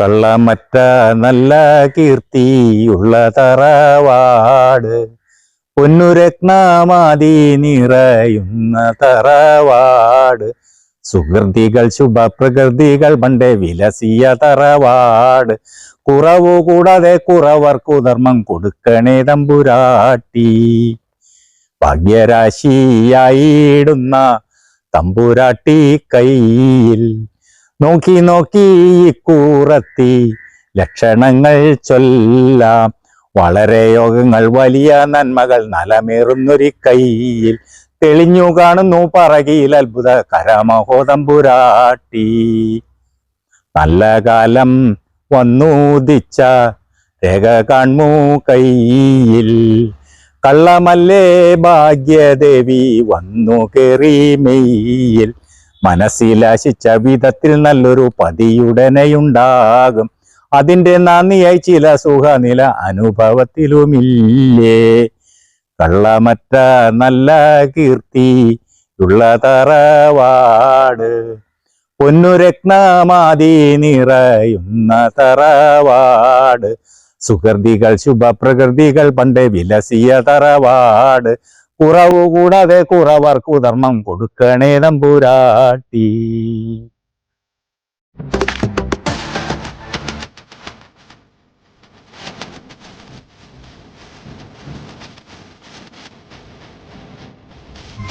കള്ളമറ്റ നല്ല കീർത്തിയുള്ള തറവാട്. പൊന്നുരത്നമാതി നിറയുന്ന തറവാട്. സുഹൃതികൾ ശുഭപ്രകൃതികൾ പണ്ടേ വിലസിയ തറവാട്. കുറവു കൂടാതെ കുറവർക്കു ധർമ്മം കൊടുക്കണേ തമ്പുരാട്ടി. ഭാഗ്യരാശിയായിടുന്ന തമ്പുരാട്ടി കയ്യിൽ നോക്കി നോക്കി കൂറത്തി ലക്ഷണങ്ങൾ ചൊല്ലാം. വളരെ യോഗങ്ങൾ വലിയ നന്മകൾ നലമേറുന്നൊരു കയ്യിൽ തെളിഞ്ഞു കാണുന്നു പറകിയിൽ അത്ഭുത കരമഹോതമ്പുരാട്ടി നല്ല കാലം വന്നൂദിച്ച രേഖ കാൺമൂ കയ്യിൽ. കള്ളമല്ലേ ഭാഗ്യദേവി വന്നു കേറി മെയ്യിൽ. മനസ്സിലാശിച്ച വിധത്തിൽ നല്ലൊരു പതിയുടനെയുണ്ടാകും. അതിന്റെ നന്ദിയായി ചില സുഖനില അനുഭവത്തിലുമില്ലേ. കള്ളമറ്റ നല്ല കീർത്തി ഉള്ള തറവാട്. പൊന്നുരത്നമാതി നിറയുന്ന തറവാട്. സുഹൃതികൾ ശുഭപ്രകൃതികൾ പണ്ട് വിലസിയ തറവാട്. കുറവ് കൂടാതെ കുറവർക്ക് ധർമ്മം കൊടുക്കണേ നമ്പൂരാട്ടി.